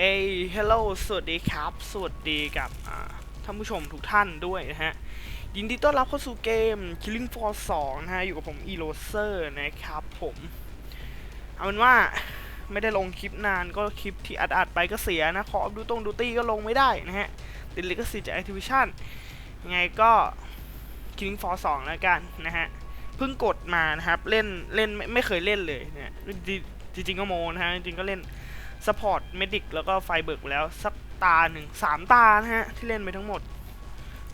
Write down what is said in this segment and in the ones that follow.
เอ้ยเฮลโหลสวัสดีครับ สวัสดีกับท่านผู้ชมทุกท่านด้วยนะฮะ ยินดีต้อนรับเข้าสู่เกม Killing Floor 2 นะฮะ อยู่กับผม e r o s e r นะครับผม เอาเป็นว่าไม่ได้ลงคลิปนานก็คลิปที่อัดๆไปก็เสียนะ ขอดูตรงดูตี้ก็ลงไม่ได้นะฮะ ติดลิขสิทธิ์จาก Activision ยังไงก็ Killing Floor 2 แล้วกันนะฮะ เพิ่งกดมานะครับ เล่นเล่นไม่ไม่เคยเล่นเลยเนี่ยจริงจริงๆก็โมนะฮะ จริงๆก็เล่น สปอร์ตเมดิกแล้วก็ไฟเบิร์กไปแล้ว สักตาหนึ่งสามตานะฮะ ที่เล่นไปทั้งหมด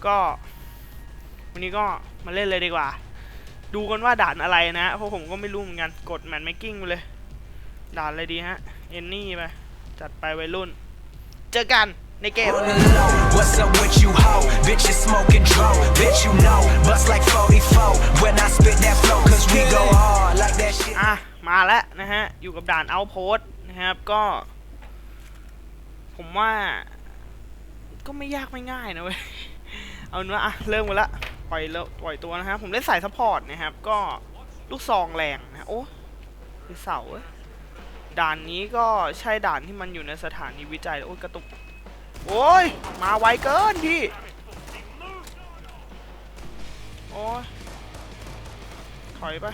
ก็ วันนี้ก็มาเล่นเลยดีกว่า ดูกันว่าด่านอะไรนะ เพราะผมก็ไม่รู้เหมือนกัน กดแมนเมคกิ้งไปเลย ด่านอะไรดีฮะ เอนนี่ไป จัดไปวัยรุ่น เจอกันในเกม on the low. What's up with you, ho? Bitch, you smoking dro. Bitch, you know. Bust like 44 when I spit that flow. Cause we go hard like that shit. อะ มาแล้วนะฮะ อยู่กับด่านเอาโพส นะครับก็ ผมว่า ก็ไม่ยากไม่ง่ายนะเว้ย เอาเนว่าอะเริ่มกันละปล่อยแล้วปล่อยตัวนะครับผมเล่นสายซัพพอร์ตนะครับ ก็ลูกซองแรงนะโอ้คือเสาด่านนี้ก็ใช่ด่านที่มันอยู่ในสถานีวิจัยโอ้ยกระตุก โอ้ย มาไวเกินพี่ โอ้ยถอยไป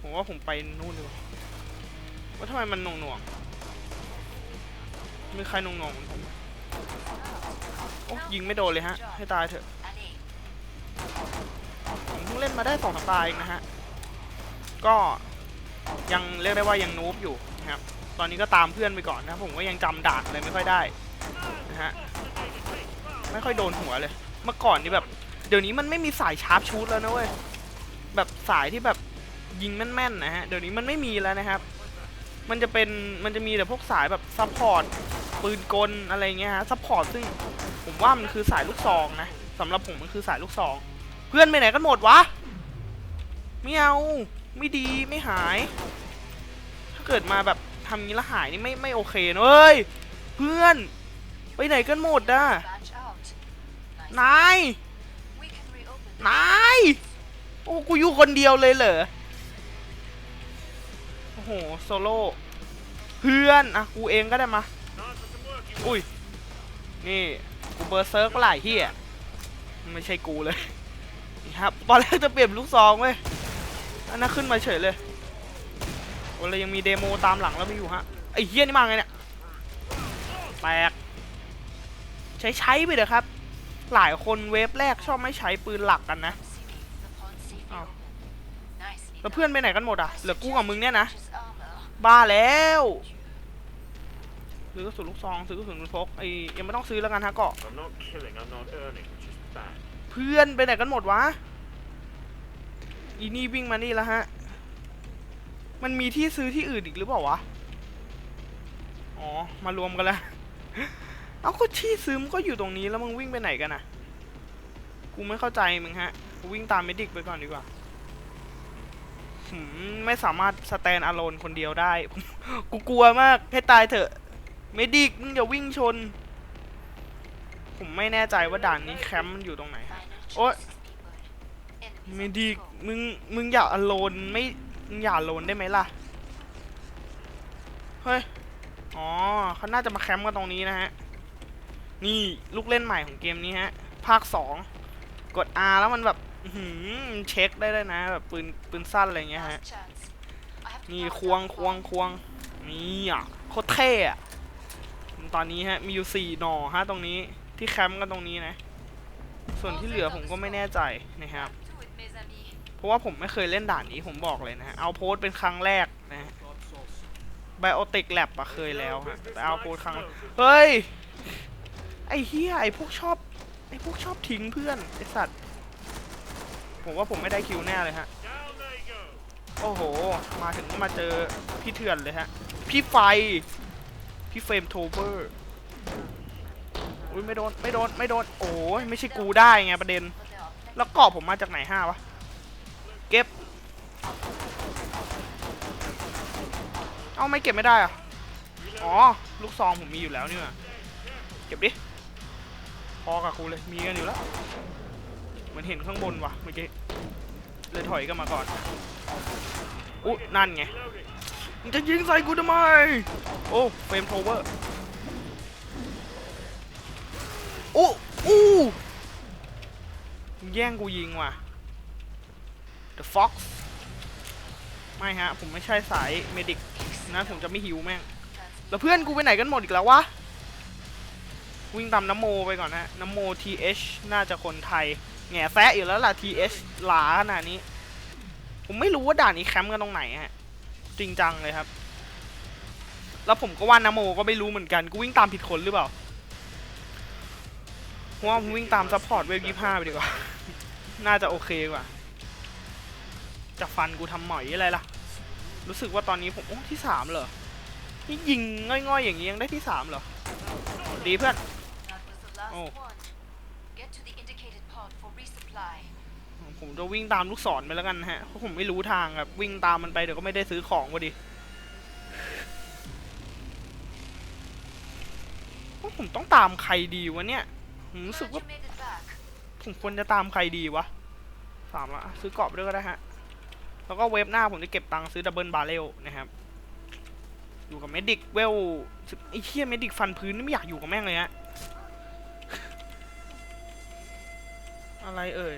ผมว่าผมไปนู่นดีกว่า ว่าทำไมมันหน่วงหน่วงมีใครหน่วงหน่วงเหมือนผมโอ้ยิงไม่โดนเลยฮะ ให้ตายเถอะ ผมเพิ่งเล่นมาได้สองสามตาเองนะฮะ ก็ยังเรียกได้ว่ายังนูบอยู่นะครับ ตอนนี้ก็ตามเพื่อนไปก่อนนะผมก็ยังจำด่านอะไรไม่ค่อยได้นะฮะ ไม่ค่อยโดนหัวเลย เมื่อก่อนนี่แบบ เดี๋ยวนี้มันไม่มีสายชาร์ปชูตแล้วนะเว้ย แบบสายที่แบบยิงแม่นๆนะฮะ เดี๋ยวนี้มันไม่มีแล้วนะครับ มันจะเป็นมันจะมีแต่พวกสายแบบซัพพอร์ตปืนกลอะไรเงี้ยฮะซัพพอร์ตซึ่งผมว่ามันคือสายลูกซองนะสำหรับผมมันคือสายลูกซอง เพื่อนไปไหนกันหมดวะไม่เอาไม่ดีไม่หาย ถ้าเกิดมาแบบทำงี้และหายนี่ไม่ไม่โอเคนะเว้ยเพื่อนไปไหนกันหมดอะนายนายโอ้กูอยู่คนเดียวเลยเหรอ โอ้โหโซโล่เพื่อนอะกูเองก็ได้มา อุ้ย นี่กูเบอร์เซิร์กหลายที่อะไม่ใช่กูเลยนี่ครับตอนแรกจะเปลี่ยนลูกซองเว้ยอันนั้นขึ้นมาเฉยเลยโอ้เลยยังมีเดโมตามหลังแล้วไม่อยู่ฮะไอ้เฮี้ยนี่มาไงเนี่ยแตกใช้ใช้ไปเถอะครับ หลายคนเวฟแรกชอบไม่ใช้ปืนหลักกันนะ แล้วเพื่อนไปไหนกันหมดอะ เหลือกูกับมึงเนี่ยนะ Precious armor. บ้าแล้วซื้อกระสุนลูกซองซื้อกระสุนพกไอ้ยังไม่ต้องซื้อแล้วกันฮะเกาะ I'm not killing, I'm not earning, which is bad. เพื่อนไปไหนกันหมดวะอีนี่วิ่งมานี่แล้วฮะ มันมีที่ซื้อที่อื่นอีกหรือเปล่าวะ อ๋อ มารวมกันแล้ว เอาก็ที่ซื้อมันก็อยู่ตรงนี้แล้วมึงวิ่งไปไหนกันอะกูไม่เข้าใจมึงฮะ กูวิ่งตามเมดิกไปก่อนดีกว่าหืม ไม่สามารถสแตนอะโลนคนเดียวได้ กูกลัวมาก ให้ตายเถอะเมดิกมึงอย่าวิ่งชน ผมไม่แน่ใจว่าด่านนี้แคมป์มันอยู่ตรงไหน Final Ôi. choice, people. Enemies เม on ดิก patrol. มึง มึงอย่าอโลนไม่ มึงอย่าอโลนได้ไหมล่ะ เฮ้ย อ๋อเขาน่าจะมาแคมป์กันตรงนี้นะฮะ นี่ลูกเล่นใหม่ของเกมนี้ฮะ ภาคสองกด R แล้วมันแบบอื้อหือ เช็คได้เลยนะแบบปืนปืนสั้นอะไรอย่างเงี้ยฮะ Last chance. I have to นี่ power ควง down the ควง bomb. ควงนี่อะโคตรเท่อะตอนนี้ฮะมีอยู่สี่หน่อฮะตรงนี้ที่แคมป์กันตรงนี้นะ ส่วนที่เหลือผมก็ไม่แน่ใจนะครับ Do it, mes amis. เพราะว่าผมไม่เคยเล่นด่านนี้ผมบอกเลยนะฮะเอาโพสเป็นครั้งแรกนะฮะไบโอติกแลบอะเคยแล้วฮะแต่เอาโพสครั้งเฮ้ยไอ้เฮียไอ้พวกชอบไอ้พวกชอบทิ้งเพื่อนไอ้สัตว์ ผมว่าผมไม่ได้คิวแน่เลยฮะ โอ้โห มาถึงก็มาเจอพี่เถื่อนเลยฮะ พี่ไฟ พี่เฟรมโทเวอร์ อุ้ยไม่โดน ไม่โดน ไม่โดน โอ้ยไม่ใช่กูได้ไงประเด็น แล้วกรอบผมมาจากไหนห้าวะ เก็บ เอาไม่เก็บไม่ได้อะอ๋อ ลูกซองผมมีอยู่แล้วนี่หว่าเก็บดิ พอกับกูเลย มีกันอยู่แล้ว มือนเห็นข้างบนว่ะเมื่อกี้เลยถอยกันมาก่อนอุ๊ยนั่นไงมึงจะยิงใส่กูทำไมโอ้เฟรมโทเวอร์โอ้อู้แย่งกูยิงว่ะ The Fox ไม่ฮะ ผมไม่ใช่สายเมดิกนะ ผมจะไม่หิวแม่ง แล้วเพื่อนกูไปไหนกันหมดอีกแล้ววะ วิ่งตามน้ำโมไปก่อนฮะน้ำโม TH น่าจะคนไทย แง่แซะอยู่แล้วล่ะ TH หลาขนาดนี้ ผมไม่รู้ว่าด่านนี้แคมป์กันตรงไหนฮะ จริงจังเลยครับ แล้วผมก็ว่านโมก็ไม่รู้เหมือนกัน กูวิ่งตามผิดคนหรือเปล่าเพราะว่าผมวิ่งตามซัพพอร์ตเวฟยี่ห้าไปดีกว่า น่าจะโอเคกว่า จะฟันกูทำหมอยอะไรล่ะ รู้สึกว่าตอนนี้ผมโอ้ที่สามเหรอ นี่ยิงง่อยๆอย่างนี้ยังได้ที่สามเหรอ ดีเพื่อน That was ผมจะวิ่งตามลูกศรไปแล้วกันฮะเพราะผมไม่รู้ทางครับวิ่งตามมันไปเดี๋ยวก็ไม่ได้ซื้อของพอดีว่าผมต้องตามใครดีวะเนี่ยผมรู้สึกว่าผมควรจะตามใครดีวะสามละซื้อกรอบด้วยก็ได้ฮะแล้วก็เวฟหน้าผมจะเก็บตังค์ซื้อดับเบิลบาร์เรลนะครับอยู่กับเมดิกเวลไอ้เหี้ยเมดิกฟันพื้นไม่อยากอยู่กับแม่งเลยฮะอะไรเอ่ย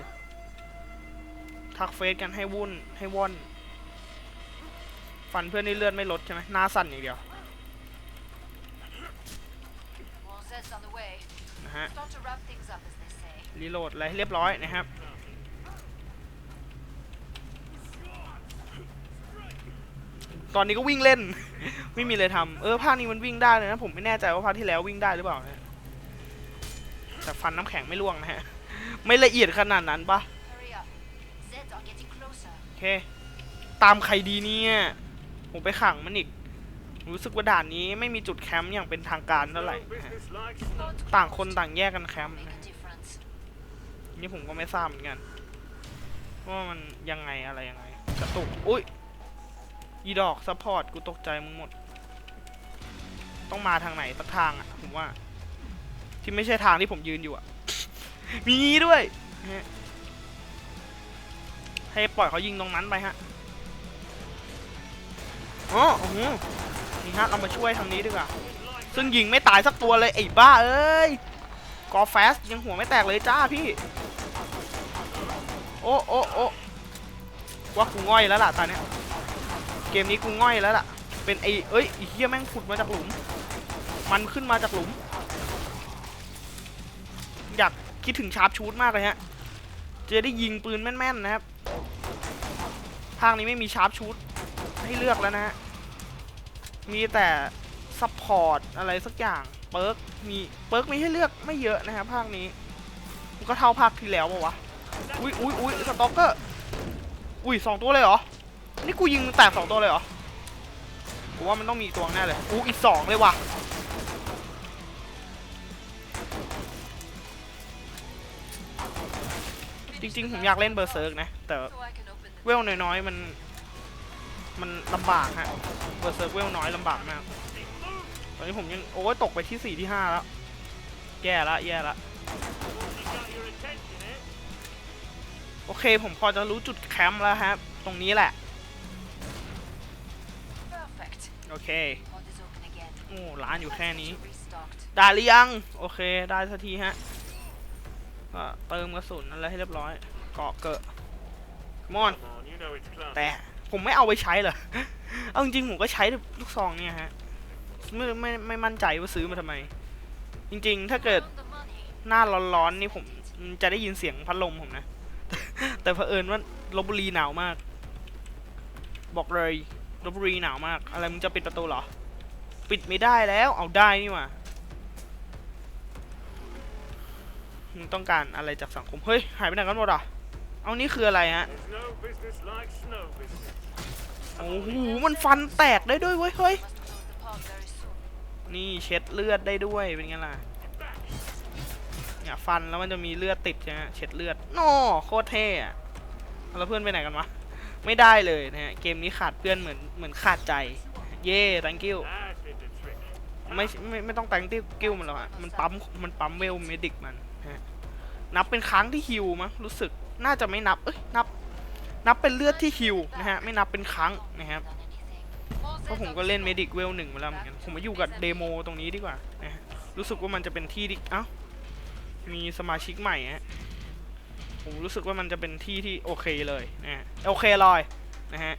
ทักเฟซกันให้วุ่นให้ว่อน ฟันเพื่อนนี่เลือดไม่ลดใช่ไหมหน้าสั่นอย่างเดียวนะฮะรีโหลดอะไรให้เรียบร้อยนะครับตอนนี้ก็วิ่งเล่น ไม่มีเลยทำเออภาคนี้มันวิ่งได้เลยนะ ผมไม่แน่ใจว่าภาคที่แล้ววิ่งได้หรือเปล่านะแต่ฟันน้ำแข็งไม่ร่วงนะฮะ ไม่ละเอียดขนาดนั้นปะ เค ตามใครดีเนี่ยผมไปขังมันอีก รู้สึกว่าด่านนี้ไม่มีจุดแคมป์อย่างเป็นทางการเท่าไหร่ No นะฮะ business like snow. ต่างคนต่างแยกกันแคมป์ Make นะ a difference. นี่ผมก็ไม่ทราบเหมือนกันว่ามันยังไงอะไรยังไงกระตุก อุ้ยอีดอกซัพพอร์ตกูตกใจมึงหมด ต้องมาทางไหนสักทางอะผมว่า ที่ไม่ใช่ทางที่ผมยืนอยู่อะ มีงี้ด้วยฮะ ให้ปล่อยเขายิงตรงนั้นไปฮะอ๋อโอ้โหนี่ฮะเรามาช่วยทางนี้ดีกว่า ซึ่งยิงไม่ตายสักตัวเลยไอ้บ้าเอ้ยกอแฟสยังหัวไม่แตกเลยจ้าพี่ โอ้โอ้โอ้ว่ากูง่อยแล้วล่ะตอนนี้เกมนี้กูง่อยแล้วล่ะ เป็นไอ้เอ้ยไอ้เฮียแม่งผุดมาจากหลุม มันขึ้นมาจากหลุม อยากคิดถึงชาร์ปชูดมากเลยฮะ จะได้ยิงปืนแม่นๆนะครับ ภาคนี้ไม่มีชาร์ปชูดให้เลือกแล้วนะฮะ มีแต่ซัพพอร์ตอะไรสักอย่างเปิร์กมีเปิร์กมีให้เลือกไม่เยอะนะครับภาคนี้ มันก็เท่าภาคที่แล้วปะวะ อุ้ยอุ้ยอุ้ยสต็อกเกอร์ อุ้ยสองตัวเลยเหรอ นี่กูยิงแตกสองตัวเลยเหรอกูว่ามันต้องมีตัวแน่เลยอู้อีกสองเลยว่ะจริงๆ ผมอยากเล่นเบอร์เซิร์กนะ แต่ So I can open the เวลน้อยๆมัน มันลำบากฮะเบอร์เซิร์กเวลน้อยลำบากมากตอนนี้ผมยังโอ้ยตกไปที่สี่ที่ห้าแล้ว แย่ละ แย่ละ You got your attention, eh? โอเค ผมพอจะรู้จุดแคมป์แล้วครับ ตรงนี้แหละ perfect. โอเค Pod is open again. โอ้ร้านอยู่แค่นี้ Temperature restocked. ได้หรือยัง โอเค ได้สักทีฮะก็เติมกระสุนอะไรให้เรียบร้อย เกาะเกอะ มอน แต่ผมไม่เอาไปใช้เหรอ เอาจริงผมก็ใช้ลูกซองเนี่ยฮะ ไม่ไม่ไม่มั่นใจว่าซื้อมาทำไม จริง ๆ ถ้าเกิดหน้าร้อนๆนี่ผมจะได้ยินเสียงพัดลมผมนะ แต่เผอิญว่าลบบุรีหนาวมาก บอกเลยลบบุรีหนาวมาก อะไรมึงจะปิดประตูเหรอ ปิดไม่ได้แล้ว เอาได้นี่ว่ามึงต้องการอะไรจากสังคม เฮ้ย หายไปไหนกันหมดอะ เอานี่คืออะไรฮะ There's no business like snow business. โอ้โห มันฟันแตกได้ด้วยเว้ย เฮ้ย Must close the pod very soon. นี่เช็ดเลือดได้ด้วย เป็นไงล่ะ เนี่ยฟันแล้วมันจะมีเลือดติดใช่ไหมเช็ดเลือดโน่โคตรเท่อะแล้วเพื่อนไปไหนกันวะ ไม่ได้เลยนะฮะ เกมนี้ขาดเพื่อนเหมือนเหมือนขาดใจ เย่ thank you That did the trick. ไม่ไม่ไม่ต้อง thank you มันหรอกฮะ มันปั๊มมันปั๊มเวลเมดิกมันฮะนับเป็นครั้งที่ฮิวมั้งรู้สึก น่าจะไม่นับ เอ้ย นับ นับเป็นเลือดที่ฮิวนะฮะ ไม่นับเป็นครั้งนะครับ เพราะผมก็เล่นเมดิกเวลหนึ่งมาแล้วเหมือนกัน ผมมาอยู่กับเดโมตรงนี้ดีกว่านะฮะรู้สึกว่ามันจะเป็นที่ที่เอ้า มีสมาชิกใหม่ฮะ ผมรู้สึกว่ามันจะเป็นที่ที่โอเคเลยนะฮะ โอเคลอยนะฮะ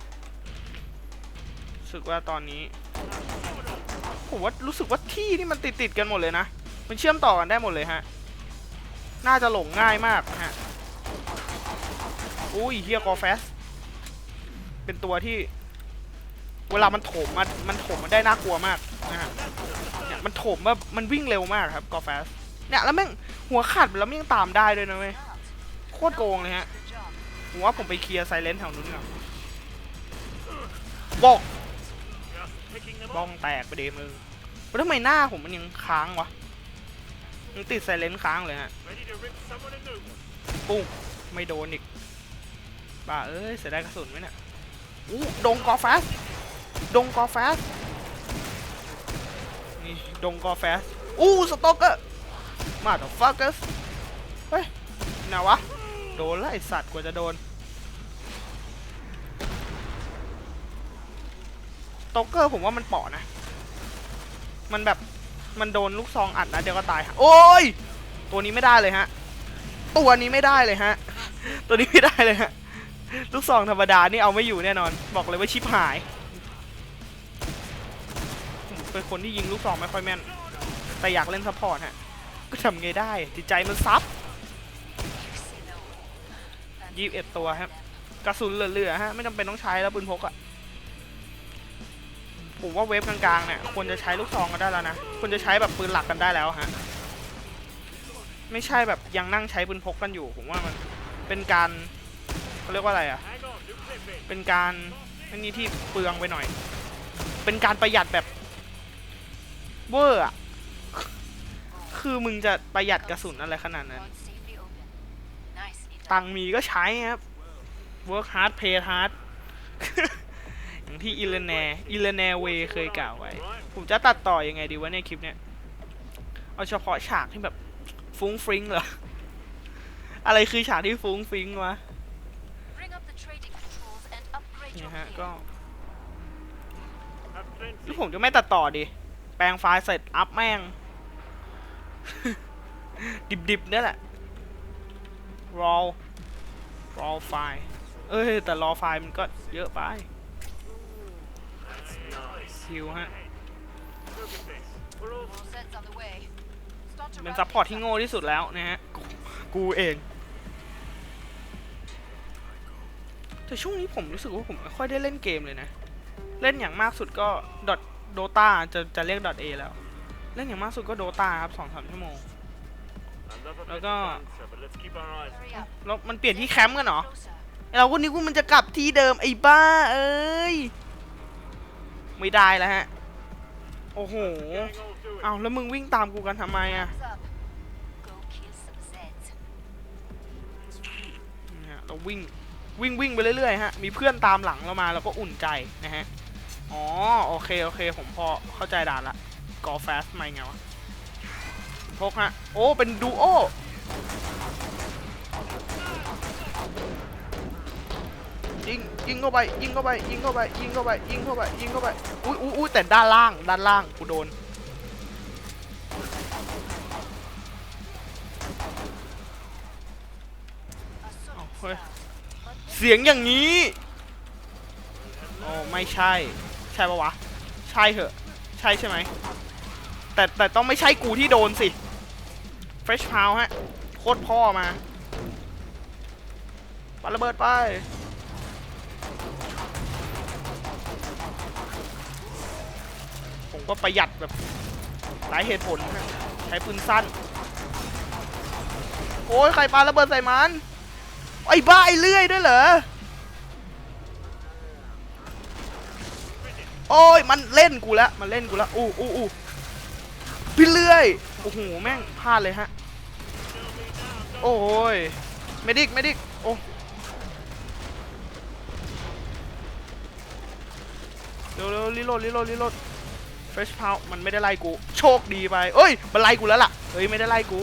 รู้สึกว่าตอนนี้ ผมว่ารู้สึกว่าที่นี่มันติดติดๆกันหมดเลยนะ มันเชื่อมต่อกันได้หมดเลยฮะ น่าจะหลงง่ายมากฮะ อุ้ยเฮียกอแฟส เป็นตัวที่ เวลามันโถมมันมันโถมมันได้น่ากลัวมากนะฮะเนี่ยมันโถมแบบมันวิ่งเร็วมากครับกอแฟส เนี่ยแล้วแม่งหัวขาดไปแล้วแม่งตามได้ด้วยนะเว้ยโคตรโกงเลยฮะผมว่าผมไปเคลียร์ไซเลนแถวนู้นก่อนบอก Just picking them บ้อ up. งแตกไปเดมึงแล้วทำไมหน้าผมมันยังค้างวะยังติดไซเลนค้างเลยฮะ Ready to rip someone a new one. ปุ้งไม่โดนอีก บ้าเอ้ยเสียดายกระสุนไหมเนี่ยอู้ดงกอแฟสดงกอแฟสนี่ดงกอแฟสอู้สต็อกเกอร์มาต่อฟักเกอร์เฮ้ยไหนวะโดนแล้วไอสัตว์กว่าจะโดนสต็อกเกอร์ผมว่ามันเปาะนะ มันแบบมันโดนลูกซองอัดนะเดี๋ยวก็ตายฮะโอ้ยตัวนี้ไม่ได้เลยฮะ ตัวนี้ไม่ได้เลยฮะ ตัวนี้ไม่ได้เลยฮะ ลูกซองธรรมดานี่เอาไม่อยู่แน่นอน บอกเลยว่าชิปหายเป็นคนที่ยิงลูกซองไม่ค่อยแม่น แต่อยากเล่นซัพพอร์ตฮะ ก็ทำไงได้จิตใจมันซับยี่สิบเอ็ดตัวครับกระสุนเหลือๆฮะ ไม่จำเป็นต้องใช้แล้วปืนพกอะผมว่าเวฟกลางๆเนี่ยควรจะใช้ลูกซองกันได้แล้วนะควรจะใช้แบบปืนหลักกันได้แล้วฮะ ไม่ใช่แบบยังนั่งใช้ปืนพกกันอยู่ ผมว่ามันเป็นการ เขาเรียกว่าอะไรอะ Hang on, do clipping. เป็นการอันนี้ที่เปลืองไปหน่อย เป็นการประหยัดแบบเวอร์อะ คือมึงจะประหยัดกระสุนอะไรขนาดนั้น ตังมีก็ใช้ครับ work hard play hard อย่างที่อิเลเนอิเลเนเวเคยกล่าวไว้ ผมจะตัดต่อยังไงดีวะในคลิปเนี้ย เอาเฉพาะฉากที่แบบฟุ้งฟริ้งเหรอ อะไรคือฉากที่ฟุ้งฟริ้งวะ นี่ your ฮะ fleet. ก็ Have หรือ plenty. ผมจะไม่ตัดต่อดิแปลงไฟล์เสร็จอัพแม่ง ดิบๆเนี่ยแหละ raw raw ไฟล์เอ้ย แต่ raw ไฟล์มันก็เยอะไป Nice. คิวฮะ Look at this. We're all All sets on the way. Start to เป็น round ซัพพอร์ต things ที่ up. โง่ที่สุดแล้วนะฮะ กูกูเอง แต่ช่วงนี้ผมรู้สึกว่าผมไม่ค่อยได้เล่นเกมเลยนะ เล่นอย่างมากสุดก็ดอทโดตาจะจะเรียกดอทเอแล้ว เล่นอย่างมากสุดก็โดตาครับสองสามชั่วโมง แล้วก็แล้วมันเปลี่ยนที่แคมป์กันเหรอเราก็นึกว่ามันจะกลับที่เดิมไอ้บ้า เอ้ย ไม่ได้แล้วฮะ โอ้โห เอาแล้วมึงวิ่งตามกูกันทำไมอะเราวิ่ง วิ่งวิ่งไปเรื่อยๆฮะ มีเพื่อนตามหลังเรามาเราก็อุ่นใจนะฮะ อ๋อโอเคโอเคผมพอเข้าใจด่านละกอแฟสไมาไงวะพกฮะ โอ้ เป็นดูโอยิงยิงเข้าไปยิงเข้าไปยิงเข้าไปยิงเข้าไปยิงเข้าไปยิงเข้าไปอุ้ยอุ้ยอุ้ยแต่ด้านล่างด้านล่างกูโดน A Oh, solid wait. start. But เสียงอย่างนี้โอ้ไม่ใช่ ใช่ปะวะ ใช่เหอะ ใช่ใช่ไหม แต่แต่ต้องไม่ใช่กูที่โดนสิ Fresh p o w ฮะ โคตรพ่อมาปาระเบิดไป ผมก็ประหยัดแบบหลายเหตุผลฮะใช้ปืนสั้น โอ้ยใครปาระเบิดใส่มัน ไอ้บ้าไอ้เลื่อยด้วยเหรอ โอ้ย มันเล่นกูแล้ว มันเล่นกูแล้ว อู้อู้อู้พี่เลื่อย โอ้โห แม่งพลาดเลยฮะ โอ้ยเมดิกเมดิกโอ้เร็วเร็วรีโหลดรีโหลดรีโหลดเฟรชพาวมันไม่ได้ไล่กู โชคดีไปเอ้ย มันไล่กูแล้วล่ะ เฮ้ย ไม่ได้ไล่กู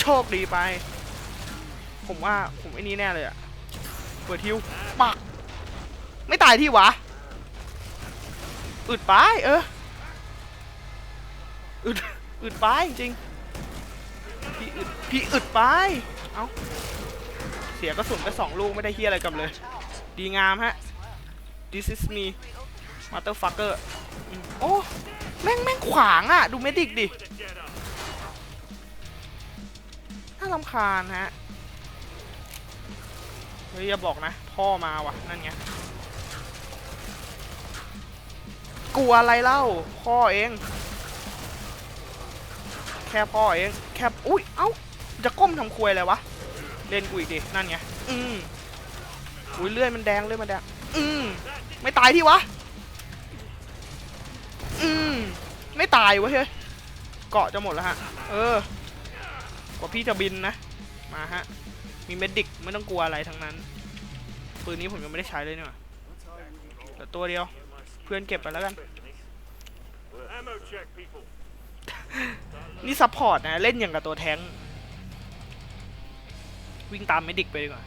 โชคดีไป ผมว่าผมไอ้นี้แน่เลยอะเปิดทิวปักไม่ตายที่วะอึดไปเอออึดอึดไปจริงพี่อึดพี่อึดไปเอ้าเสียกระสุนไปสองลูกไม่ได้เฮียอะไรกับเลย ดีงามฮะ this is me motherfucker โอ้แม่งแม่งขวางอะ ดูเมดิกดิน่ารำคาญฮะ เฮ้ยอย่าบอกนะ พ่อมาว่ะ นั่นไงกลัวอะไรเล่า พ่อเอง แค่พ่อเอง แค่อุ้ย เอ้า จะก้มทำควยอะไรวะ เล่นกูอีกดิ นั่นไง อืมอุ้ยเลื่อยมันแดงเลื่อยมันแดง อืมไม่ตายที่วะ อืมไม่ตายวะเฮ้ย เกาะจะหมดแล้วฮะ เออกว่าพี่จะบินนะ มาฮะ มีเมดิกไม่ต้องกลัวอะไรทั้งนั้น ปืนนี้ผมยังไม่ได้ใช้เลยเนี่ยแต่ตัวเดียว เพื่อนเก็บไปแล้วกัน นี่ซัพพอร์ตนะ เล่นอย่างกับตัวแท้ง วิ่งตามเมดิกไปดีกว่า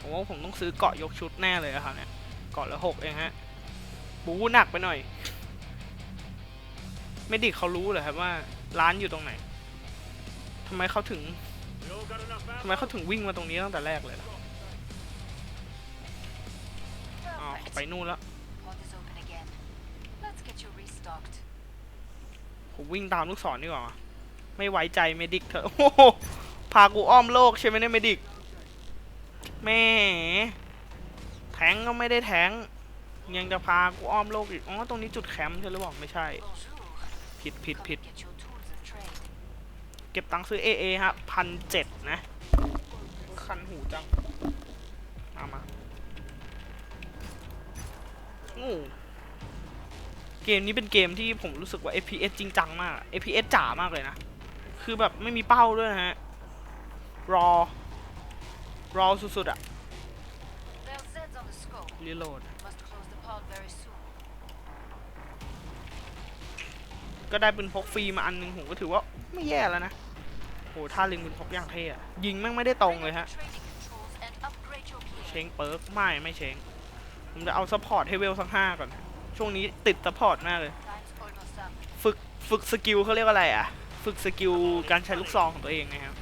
ผมว่าผมต้องซื้อเกาะยกชุดแน่เลยอะครับเนี่ย เกาะละหกเองฮะ บูหนักไปหน่อยเมดิกเขารู้เหรอครับว่าร้านอยู่ตรงไหนทำไมเขาถึง We all got enough ทำ ammo? ไมเขาถึงวิ่งมาตรงนี้ตั้งแต่แรกเลยล่ะอ๋อเขาไปนู่นแล้ว Pod is open again. Let's get you restocked. ผมวิ่งตามลูกศรดีกว่า ไม่ไว้ใจเมดิกเถอะ โอ้โห พากูอ้อมโลกใช่ไหมเนี่ยเมดิก แม่ แทงก็ไม่ได้แทง ยังจะพากูอ้อมโลกอีก อ๋อ ตรงนี้จุดแคมป์ใช่หรือเปล่า ไม่ใช่ Bonjour. ผิดผิด Come ผิด ก็บตังค์ซื้อ AA ฮะพันเจ็ดนะ คันหูจัง มามาโอ้เกมนี้เป็นเกมที่ผมรู้สึกว่า FPS จริงจังมาก FPS จ๋ามากเลยนะ คือแบบไม่มีเป้าด้วยนะฮะ รอ รอสุดๆอะรีโหลดก็ได้ปืนพกฟรีมาอันหนึ่งผมก็ถือว่าไม่แย่แล้วนะ หท่าลิงปืนพกอย่างเท่อะยิงแม่งไม่ได้ตรงเลยฮะเชงเปิร์กไม่ไม่เชงผมจะเอาซัพพอร์ตให้เวลสักห้าก่อน ช่วงนี้ติดซัพพอร์ตมากเลย ฝึกฝึกสกิลเขาเรียกว่าอะไรอะ ฝึกสกิลการใช้ลูกซองของตัวเองนะครับ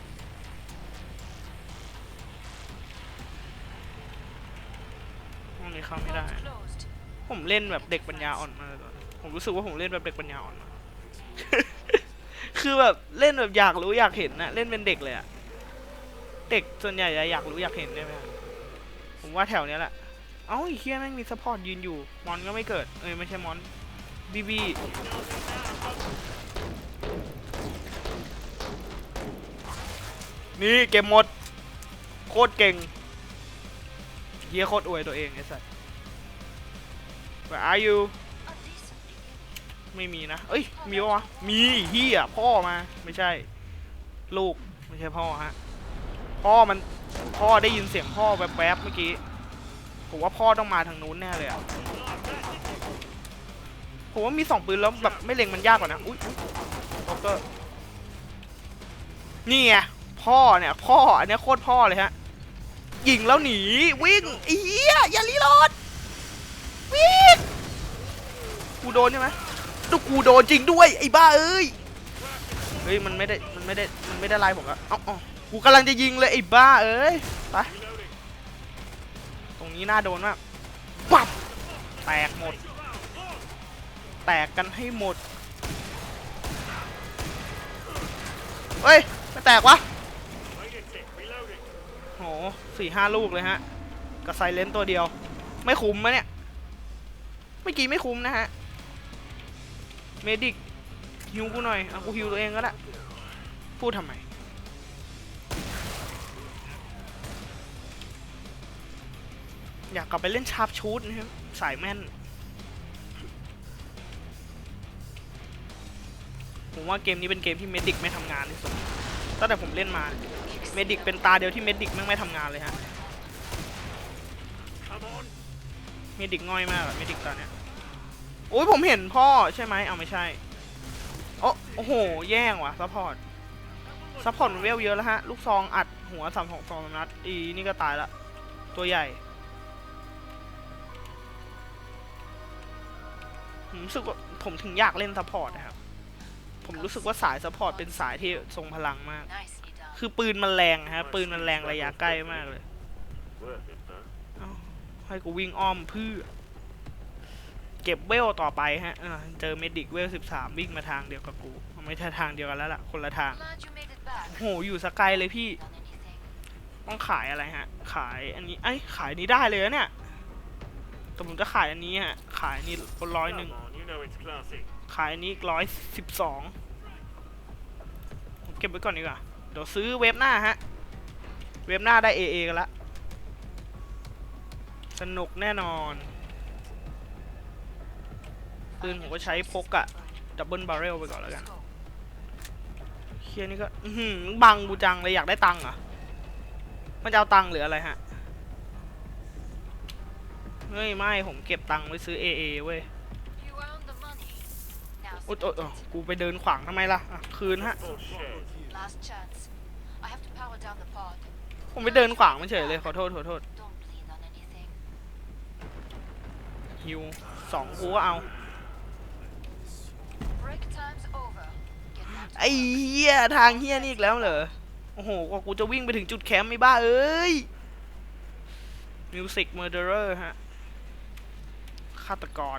ห้องนี้เข้าไม่ได้ ผมเล่นแบบเด็กปัญญาอ่อนมากเลยตอนนี้ผมรู้สึกว่าผมเล่นแบบเด็กปัญญาอ่อนมา คือแบบเล่นแบบอยากรู้อยากเห็นนะเล่นเป็นเด็กเลยอะเด็กส่วนใหญ่จะอยากรู้อยากเห็นได้ไหมผมว่าแถวเนี้ยแหละ เอ้าไอีเคียแม่งมีซัพพอร์ตยืนอยู่ มอนก็ไม่เกิด เอ้ยไม่ใช่มอนบีบีนี่เกมหมด โคตรเก่งเฮียโคตรอวยตัวเองไอ้สัส Where are you ไม่มีนะ เอ้ย มีปะวะ มีเฮียพ่อมา ไม่ใช่ ลูก ไม่ใช่พ่อฮะ พ่อมัน พ่อได้ยินเสียงพ่อแวบๆเมื่อกี้ ผมว่าพ่อต้องมาทางนู้นแน่เลยอะผมว่ามีสองปืนแล้วแบบไม่เล็งมันยากกว่านะ อุ้ยโอเกอร์ นี่ไง พ่อเนี่ย พ่อ อันนี้โคตรพ่อเลยฮะ ยิงแล้วหนี วิ่งไอ้เหี้ยอย่ารีโหลดวิ่งกูโดนใช่ไหม ดูกูโดนจริงด้วยไอ้บ้าเอ้ยเฮ้ยมันไม่ได้มันไม่ได้มันไม่ได้ไล่ผมแล้วเอ้าเอ้ากูกำลังจะยิงเลยไอ้บ้าเอ้ยไปตรงนี้น่าโดนมากปับแตกหมด แตกกันให้หมดเฮ้ยไม่แตกวะ Wait a tick. Reloading. โหสี่ห้าลูกเลยฮะกับไซเลนตัวเดียว ไม่คุ้มมะเนี่ย เมื่อกี้ไม่คุ้มนะฮะ เมดิกฮิวกูหน่อยเอากูฮิวตัวเองก็ได้พูดทำไมอยากกลับไปเล่นชาร์ปชูดนะครับสายแม่น ผมว่าเกมนี้เป็นเกมที่เมดิกไม่ทำงานที่สุดตั้งแต่ผมเล่นมาเมดิกเป็นตาเดียวที่เมดิกแม่งไม่ทำงานเลยฮะเมดิกง่อยมากอะเมดิกตอนเนี้ย โอ้ยผมเห็นพ่อใช่ไหมเอาไม่ใช่ โอ้โอ้โห แย่งว่ะซัพพอร์ตซัพพอร์ตเวลเยอะแล้วฮะ ลูกซองอัดหัวสามสองสองนัด อีนี่ก็ตายละ ตัวใหญ่ผมรู้สึกว่าผมถึงอยากเล่นซัพพอร์ตนะครับ ผมรู้สึกว่าสายซัพพอร์ตเป็นสายที่ทรงพลังมาก คือปืนมันแรงฮะ ปืนมันแรงระยะใกล้มากเลยให้กูวิ่งอ้อมเพื่อ เก็บเวลต่อไปฮะเจอเมดิกเวลสิบสามวิ่งมาทางเดียวกับกู ไม่ใช่ทางเดียวกันแล้วล่ะ คนละทาง โห อยู่สกายเลยพี่ ต้องขายอะไรฮะ ขายอันนี้ ไอ้ยขายนี้ได้เลยเนี่ยแต่ผมจะขายอันนี้ฮะ ขายนี้คนร้อยหนึ่ง ขายอันนี้ร้อยสิบสองผมเก็บไว้ก่อนดีกว่า เดี๋ยวซื้อเว็บหน้าฮะ เว็บหน้าได้ AA กันละ สนุกแน่นอน ปืนผมก็ใช้พกอะดับเบิลบาร์เรลไปก่อนแล้วกัน Let's go. เคียนี่ก็อื้อหือบังกูจังเลยอยากได้ตังค์เหรอะมันจะเอาตังค์หรืออะไรฮะเฮ้ยไม่ผมเก็บตังค์ไว้ซื้อ AA เว้ย You earned the money. Now อุ๊ย spend โอ๊ยโอ๊ย it. กูไปเดินขวางทำไมล่ะอะคืนฮะ Bullshit. Last chance. I have to power down the pod. ผมไปเดินขวางมันเฉยเลยขอโทษขอโทษ Don't bleed on anything. ฮิวสองกูก็เอา ไอ้เหี้ยทางเหี้ยนี่อีกแล้วเหรอ โอ้โหกว่ากูจะวิ่งไปถึงจุดแคมป์ไม่บ้าเอ้ย Music Murderer ฮะ ฆาตกร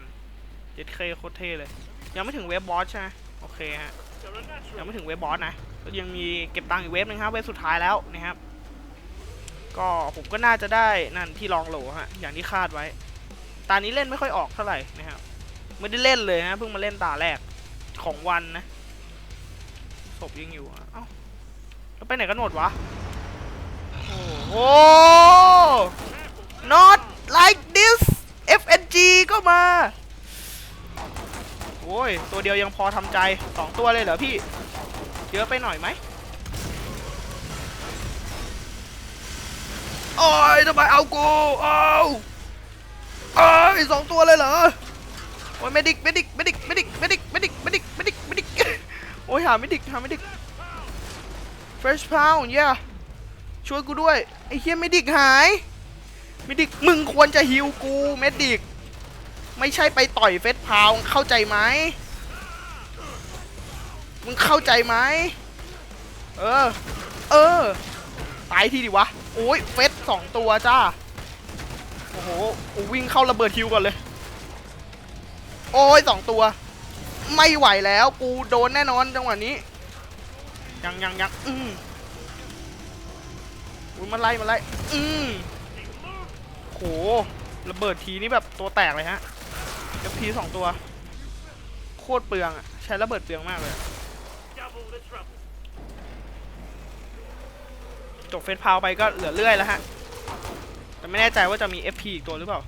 เจ็ดเคโคตรเท่เลย ยังไม่ถึงเว็บบอสใช่ไหมโอเคฮะ ยังไม่ถึงเว็บบอสนะ ก็ยังมีเก็บตังค์อีกเว็บหนึงครับ เว็บสุดท้ายแล้วนะครับ ก็ผมก็น่าจะได้นั่นที่ลองโหลฮะ อย่างที่คาดไว้ ตานี้เล่นไม่ค่อยออกเท่าไหร่นะครับ ไม่ได้เล่นเลยนะเพิ่งมาเล่นตาแรก ของวันนะศพยังอยู่เอ้าแล้วไปไหนกันหมดวะ โอ้โห not like this FNG ก็มา โอ้ย ตัวเดียวยังพอทำใจสองตัวเลยเหรอพี่ เยอะไปหน่อยไหมโอ้ยทำไมเอากูเอาเอ้ยสองตัวเลยเหรอ โอ้ยเมดิกเมดิกเมดิกเมดิกเมดิกเมดิกเมดิก โอ้ยหาเมดิกหาเมดิก fresh pound yeah ช่วยกูด้วยไอ้เฮียเมดิกหายเมดิกมึงควรจะฮิวกูเมดิกไม่ใช่ไปต่อยเฟสพาว์เข้าใจไหมมึงเข้าใจไหมเออ เออ ตายทีดิวะ โอ้ย เฟสสองตัวจ้า โอ้โหวิ่งเข้าระเบิดฮิวก่อนเลย โอ้ยสองตัว ไม่ไหวแล้ว กูโดนแน่นอนจังหวะนี้ ยังยังยังอืมอุ้ยมาไล่มาไล่อืมโหระเบิดทีนี่แบบตัวแตกเลยฮะกับพีสองตัว โคตรเปลืองอะใช้ระเบิดเปลืองมากเลย Double the trouble. จบเฟสพาวไปก็เหลือเลื่อยแล้วฮะ แต่ไม่แน่ใจว่าจะมี FP อีกตัวหรือเปล่า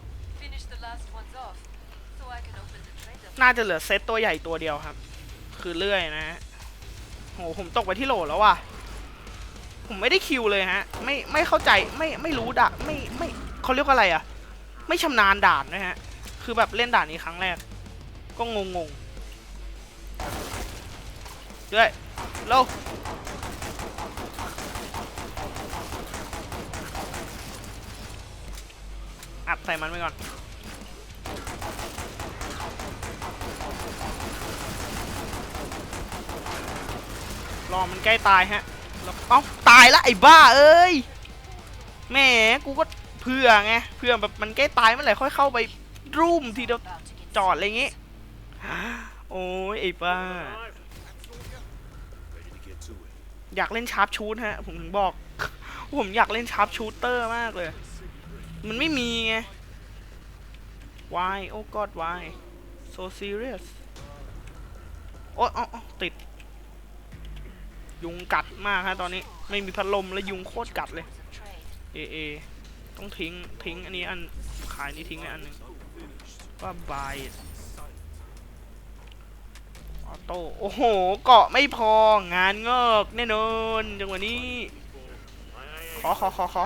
น่าจะเหลือเซตตัวใหญ่ตัวเดียวครับ คือเลื่อยนะฮะโหผมตกไปที่โหลแล้วว่ะ ผมไม่ได้คิวเลยฮะ ไม่ไม่เข้าใจไม่ไม่รู้ด่าไม่ไม่เขาเรียกว่าอะไรอะไม่ชำนาญด่านนะฮะ คือแบบเล่นด่านนี้ครั้งแรก ก็งงงๆด้วยเร็วอัดใส่มันไปก่อน รอมันใกล้ตายฮะแล้วเอ้าตายละไอ้บ้าเอ้ยแหมกูก็เพื่อไงเพื่อแบบมันใกล้ตายเมื่อไหร่ค่อยเข้าไปรูมทีเดียวจอดอะไรอย่างงี้โอ้ยไอ้บ้า อยากเล่นชาร์ปชูตฮะ ผมถึงบอก ผมอยากเล่นชาร์ปชูเตอร์มากเลย มันไม่มีไง why oh god why so serious โอ๊ยอ๋อติด ยุงกัดมากฮะตอนนี้ไม่มีพัดลมแล้วยุงโคตรกัดเลยเอเอต้องทิ้งทิ้งอันนี้อันขายนี้ทิ้งอันหนึ่งว่าบายออโต้โอ้โหเกาะไม่พองานงอกแน่นอนจังหวะนี้ขอขอขอขอ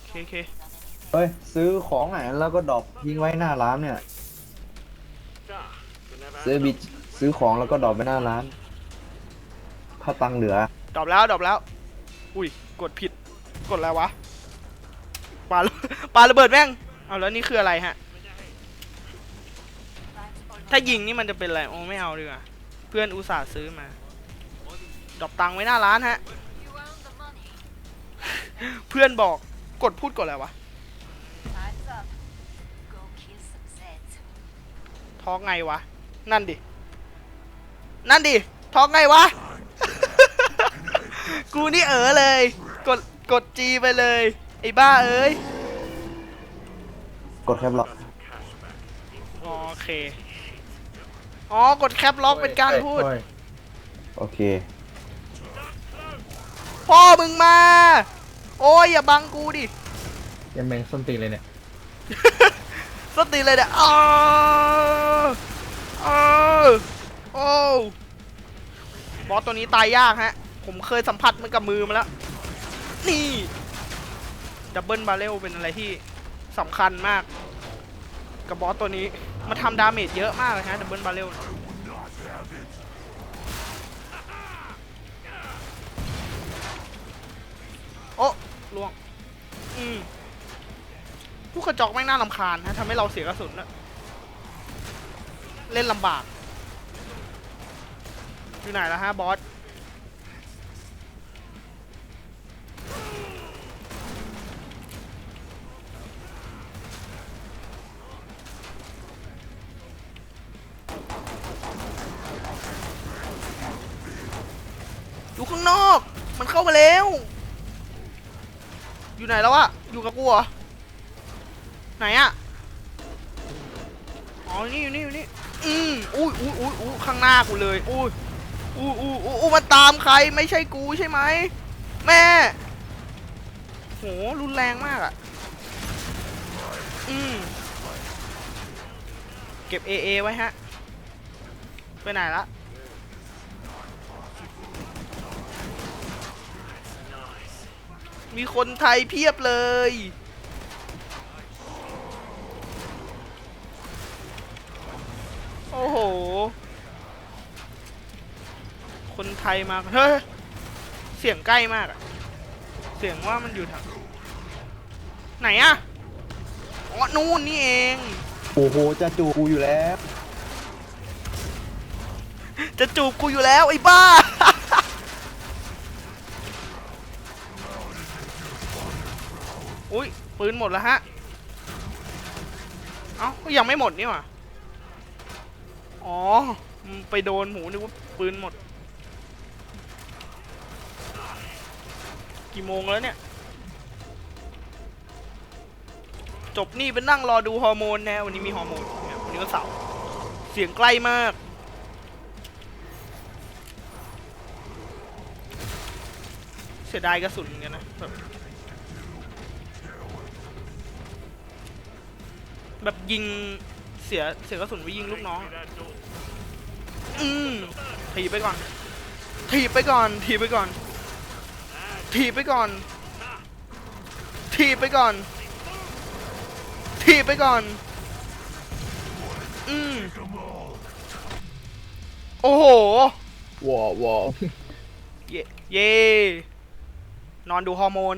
โอเคโอเคเฮ้ยซื้อของไหนแล้วก็ดรอปทิ้งไว้หน้าร้านเนี่ยซื้อบิซื้อของแล้วก็ดรอปไปหน้าร้าน ถ้าตังค์เหลือ ดรอปแล้วดรอปแล้ว อุ้ยกดผิด กดอะไรวะปาระปาระเบิดแม่ง เอาแล้วนี่คืออะไรฮะ ถ้ายิงนี่มันจะเป็นอะไร โอ้ไม่เอาดีกว่า เพื่อนอุตส่าห์ซื้อมา ดรอปตังค์ไว้หน้าร้านฮะ You earn the money. เพื่อนบอกกดพูดกดอะไรวะ Time's up. Go kill some Zeds. ท้องไงวะ นั่นดิ นั่นดิ ท้องไงวะ กูนี่เออเลย กดกดจีไปเลย ไอ้บ้าเอ้ย กดแคปล็อกอ๋อโอเค อ๋อ กดแคปล็อกเป็นการพูดโอ้ยโอเค พ่อมึงมา โอ้ยอย่าบังกูดิ ยังแมงส้นตีนเลยเนี่ย สติเลยเนี่ยอ้าวอ้าวโอ้บอสตัวนี้ตายยากฮะ ผมเคยสัมผัสมันกับมือมาแล้ว นี่ดับเบิลบาเรลเป็นอะไรที่สำคัญมาก กับบอสตัวนี้ มันทำดาเมจเยอะมากเลยฮะดับเบิลบาเรลโอ้ล่วง อืมผู้กระจอกแม่งน่าลำคาญนะทำให้เราเสียกระสุนนะเล่นลำบาก อยู่ไหนแล้วฮะบอส แล้วอะอยู่กับกูเหรอไหนอะอ๋อนี่อยู่นี่อยู่นี่อืมอุ้ยอุ้ยอุ้ยอุ้ยข้างหน้ากูเลยอุ้ยอุ้ยอุ้ยอุ้ยอุ้มันตามใครไม่ใช่กูใช่ไหมแม่โหรุนแรงมากอะอืมเก็บ AA ไว้ฮะไปไหนละ มีคนไทยเพียบเลย โอ้โห คนไทยมาเฮ้ย เสียงใกล้มากอะเสียงว่ามันอยู่แถวไหนอะอ๋อนู่นนี่เอง โอ้โห จะจูกูอยู่แล้ว จะจูบกูอยู่แล้วไอ้บ้า อุ้ย ปืนหมดแล้วฮะ เอ้ายังไม่หมดนี่หว่า อ๋อ ไปโดนหมูนึกว่าปืนหมด กี่โมงแล้วเนี่ย จบนี่เป็นนั่งรอดูฮอร์โมนแน่วันนี้มีฮอร์โมนวันนี้ก็เสาร์เสียงใกล้มากเสียดายกระสุนเหมือนกันนะแบบ แบบยิงเสียเสียกระสุนไปยิงลูกน้อง อืมถีบไปก่อน ถีบไปก่อน ถีบไปก่อน ถีบไปก่อน ถีบไปก่อน ถีบไปก่อน อืมโอ้โหวอวอเย่เย่นอนดูฮอร์โมน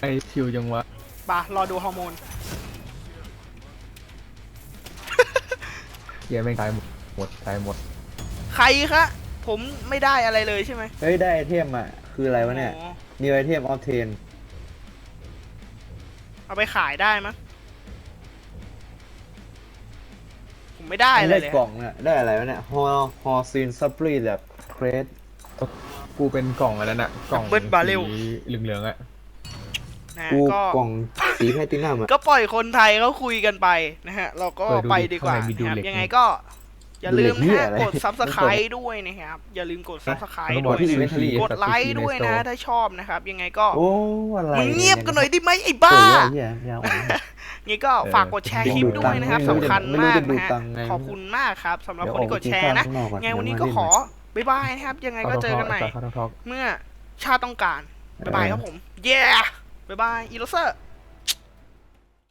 ไอชิวจังวะป่ะรอดูฮอร์โมนเฮียแม่งตายหมดหมดตายหมด ใครคะผมไม่ได้อะไรเลยใช่ไหมเฮ้ย ได้ไอเทมอะ คืออะไรวะเนี่ย โอ้มีไอเทมออฟเทน เอาไปขายได้มั้ยผมไม่ได้อะไรได้เลยกล่องเนี่ยได้อะไรวะเนี่ยฮอฮอซีนซัปรีแบบเครสกูเป็นกล่องอะไรน่ะกล่องเบิร์ดบาเรลสีเหลืองๆอะ นะกูก็กล่องสีแพลตินัมอะก็ปล่อยคนไทยเขาคุยกันไปนะฮะ เราก็เออดูไปดิดีกว่าข้างในมีดูนะครับเหล็กยังไงนี่ก็ อย่าลืมดูเหล็กเหี้ยนะอะไรกด subscribe ด้วยนะครับ อย่าลืมกด subscribe มันด้บอวกยที่นะ Inventory กดไลค์ด้วยนะใน Store ถ้าชอบนะครับ ยังไงก็โอ้อะไรมึงเงียบกันหน่อยได้ไหมไอ้บ้าเหี้ยเหี้ยเหี้ยงี้ก็ฝากกดแชร์คลิปด้วยนะครับไม่รู้จะสำคัญมากไม่รู้จะดูนะฮะตังค์ไงขอบคุณมากครับสำหรับเดี๋ยวคนที่กดแชร์นะออกไปกินข้าวข้างนอกก่อนไงวันนี้เดี๋ก็ยวขมาอเล่นบ๊ายบายนะครับ ยังไงก็เจอกันใหม่เข้าทอกเมื่อชาติต้องการ บ๊ายบายครับผม เย้ บ๊ายบายอีโรเซอร์